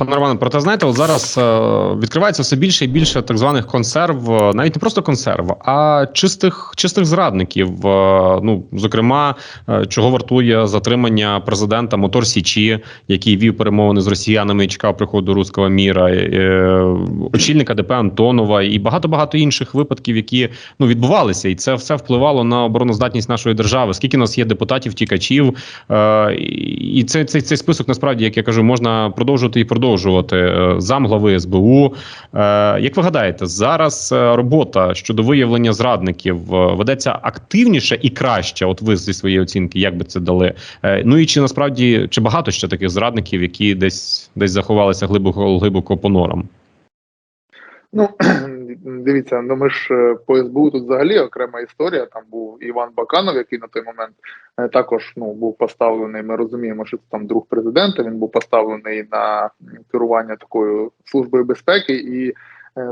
Пане Романе, проте знаєте, от зараз е, відкривається все більше і більше так званих консерв, е, навіть не просто консерв, а чистих чистих зрадників. Е, ну, зокрема, чого вартує затримання президента Мотор Січі, який вів перемовини з росіянами і чекав приходу руського міра, очільника ДП Антонова і багато багато інших випадків, які ну відбувалися, і це все впливало на обороноздатність нашої держави. Скільки нас є депутатів, тікачів, і цей, цей, цей список насправді, як я кажу, можна продовжувати і продовжувати. Е, Замглави СБУ. Е, Як ви гадаєте, зараз е, робота щодо виявлення зрадників ведеться активніше і краще? От ви зі своєї оцінки, як би це дали? Ну і чи насправді чи багато ще таких зрадників, які десь десь заховалися глибоко глибоко по норам? Ну дивіться, ну ми ж е, по СБУ тут взагалі окрема історія. Там був Іван Баканов, який на той момент е, також ну був поставлений. Ми розуміємо, що це там друг президента. Він був поставлений на керування такою службою безпеки, і е,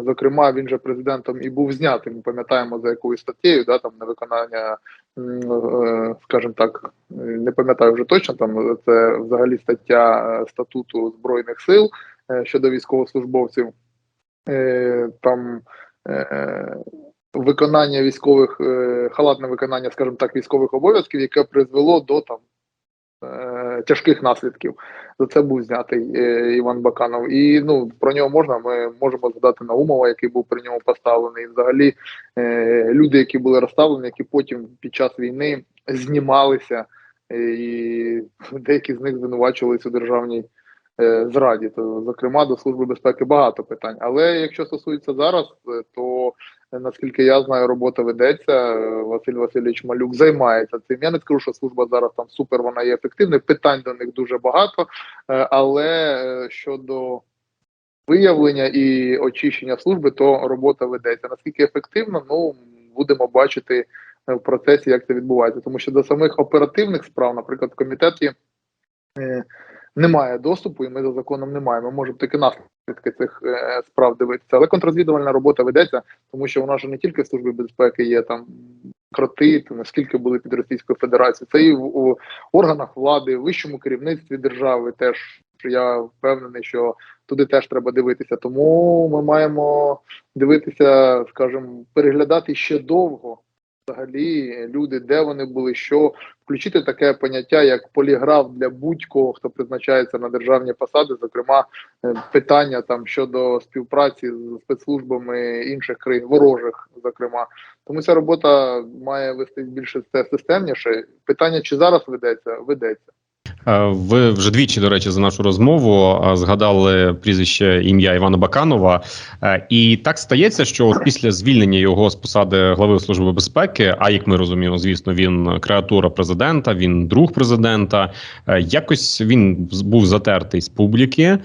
зокрема він же президентом і був знятий. Ми пам'ятаємо за якою статтєю, да там на виконання, м, е, скажімо так, не пам'ятаю вже точно. Там це взагалі стаття статуту збройних сил щодо військовослужбовців. Е, там е, виконання військових е, халатне виконання, скажімо так, військових обов'язків, яке призвело до там тяжких наслідків. За це був знятий Іван Баканов. І ну про нього можна. Ми можемо згадати Наумова, який був при ньому поставлений. І взагалі люди, які були розставлені, які потім під час війни знімалися, і деякі з них звинувачувалися у державній зраді. То, зокрема, до служби безпеки багато питань. Але якщо стосується зараз, е, то е, наскільки я знаю, робота ведеться. Е, Василь Васильович Малюк займається цим. Я не скажу, що служба зараз там супер, вона є ефективною. Питань до них дуже багато, е, але е, щодо виявлення і очищення служби, то робота ведеться. Наскільки ефективно, ну будемо бачити е, в процесі, як це відбувається. Тому що до самих оперативних справ, наприклад, в комітеті е, немає доступу, і ми за законом не маємо. Ми можемо тільки наслідки цих е, справ дивитися. Але контррозвідувальна робота ведеться, тому що вона ж не тільки в службі безпеки є там. Кроти, наскільки були під Російською Федерацією, це і в у органах влади, в вищому керівництві держави. Теж я впевнений, що туди теж треба дивитися. Тому ми маємо дивитися, скажімо, переглядати ще довго. Взагалі, люди, де вони були, що включити таке поняття, як поліграф для будь-кого, хто призначається на державні посади, зокрема е, питання там щодо співпраці з спецслужбами інших країн, ворожих, зокрема. Тому ця робота має вести більше це системніше. Питання, чи зараз ведеться, ведеться. Е, Ви вже двічі, до речі, за нашу розмову е, згадали прізвище ім'я Івана Баканова, Е, і так стається, що після звільнення його з посади глави служби безпеки, а як ми розуміємо, звісно, він креатура президента, він друг президента. Якось він був затертий з публіки.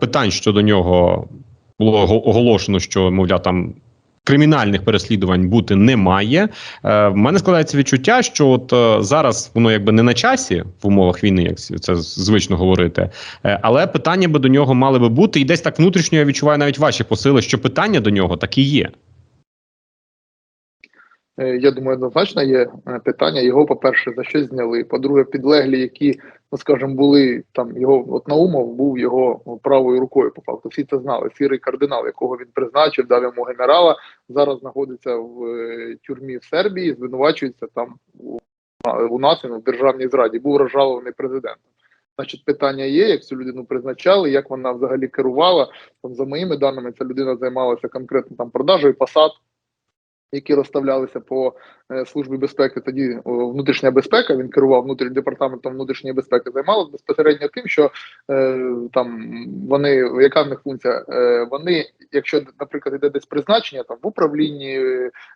Питань щодо нього було ого- оголошено, що мовляв там. Кримінальних переслідувань бути не має. Е, в мене складається відчуття, що от е, зараз воно якби не на часі в умовах війни, як це звично говорити. Е, але питання би до нього мали би бути, і десь так внутрішньо я відчуваю навіть ваші посили, що питання до нього так і є. Е, Я думаю, однозначно є е, питання. Його, по-перше, за що зняли. По-друге, підлеглі, які, ну скажімо, були там його от Наумов був його правою рукою. По факту всі це знали. Сірий кардинал, якого він призначив, дав йому генерала. Зараз знаходиться в е, тюрмі в Сербії, звинувачується там у, у нас він в державній зраді. Був розжалований президентом. Значить, питання є, як цю людину призначали, як вона взагалі керувала. Там, за моїми даними, ця людина займалася конкретно там продажею посад які розставлялися по е, службі безпеки. Тоді внутрішня безпека. Він керував внутрішнім департаментом внутрішньої безпеки. Займалася безпосередньо тим, що е, там вони яка в них функція? Е, вони, якщо, наприклад, йде десь призначення там в управлінні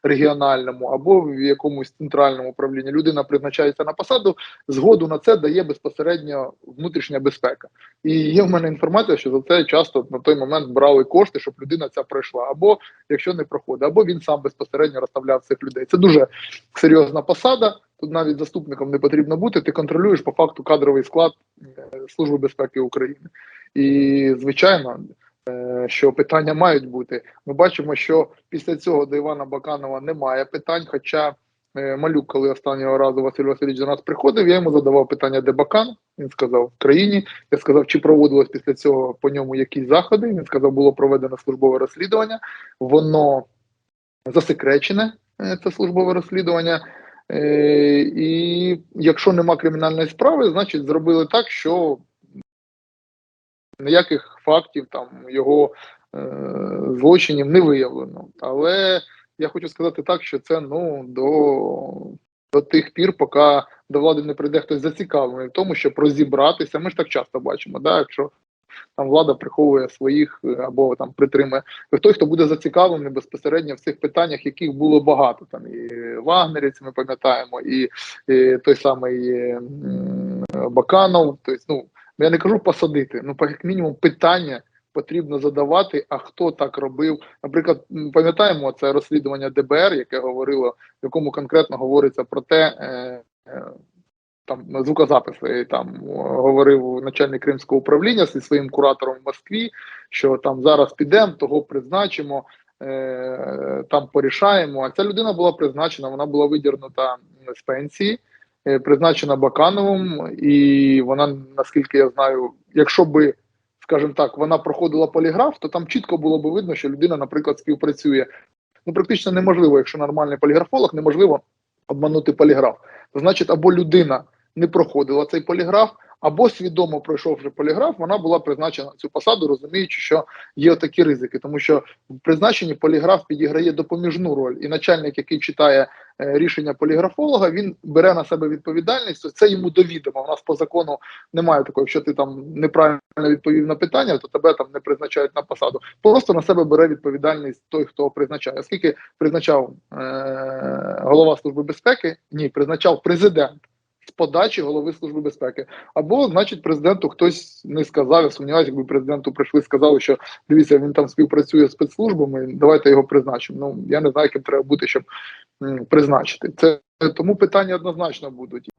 регіональному або в якомусь центральному управлінні, людина призначається на посаду. Згоду на це дає безпосередньо внутрішня безпека. І є в мене інформація, що за це часто на той момент брали кошти, щоб людина ця пройшла, або якщо не проходить, або він сам безпосередньо розставляв цих людей. Це дуже серйозна посада. Тут навіть заступником не потрібно бути. Ти контролюєш по факту кадровий склад е, Служби безпеки України. І звичайно, е, що питання мають бути. Ми бачимо, що після цього до Івана Баканова немає питань, хоча е, Малюк, коли останнього разу Василь Васильович до нас приходив, я йому задавав питання, де Бакан. Він сказав в країні. Я сказав, чи проводилось після цього по ньому якісь заходи. Він сказав, було проведено службове розслідування. Воно засекречене, е, це службове розслідування. Е, І якщо нема кримінальної справи, значить зробили так, що ніяких фактів там його е, злочинів не виявлено. Але я хочу сказати так, що це ну до, до тих пір, поки до влади не прийде хтось зацікавлений в тому, щоб розібратися. Ми ж так часто бачимо, да, якщо там влада приховує своїх е, або там притримує той, хто буде зацікавлений безпосередньо в цих питаннях, яких було багато. Там і вагнерівці, ми пам'ятаємо, і, і той самий е, м, Баканов. Тобто, ну я не кажу посадити, ну як мінімум питання. Потрібно задавати, а хто так робив. Наприклад, пам'ятаємо це розслідування ДБР, яке говорило, в якому конкретно говориться про те, е, е, там звукозаписи там е, говорив начальник кримського управління зі своїм куратором в Москві, що там зараз підемо, того призначимо, е, там порішаємо. А ця людина була призначена, вона була видірнута з пенсії, е, призначена Бакановим, і вона, наскільки я знаю, якщо би, скажімо так, вона проходила поліграф, то там чітко було би видно, що людина, наприклад, співпрацює. Ну, практично неможливо, якщо нормальний поліграфолог, неможливо обманути поліграф. Значить, або людина не проходила цей поліграф, або свідомо пройшовши поліграф, вона була призначена на цю посаду, розуміючи, що є такі ризики, тому що в призначенні поліграф підіграє допоміжну роль, і начальник, який читає е, рішення поліграфолога, він бере на себе відповідальність. Це йому довідомо. У нас по закону немає такого, якщо ти там неправильно відповів на питання, то тебе там не призначають на посаду. Просто на себе бере відповідальність той, хто призначає. Оскільки призначав е- голова служби безпеки, ні, призначав президент подачі голови служби безпеки. Або, значить, президенту хтось не сказав. Я сумніваюся, якби президенту прийшли сказали, що дивіться, він там співпрацює з спецслужбами. Давайте його призначимо. Ну я не знаю, яким треба бути, щоб призначити це. Тому питання однозначно будуть.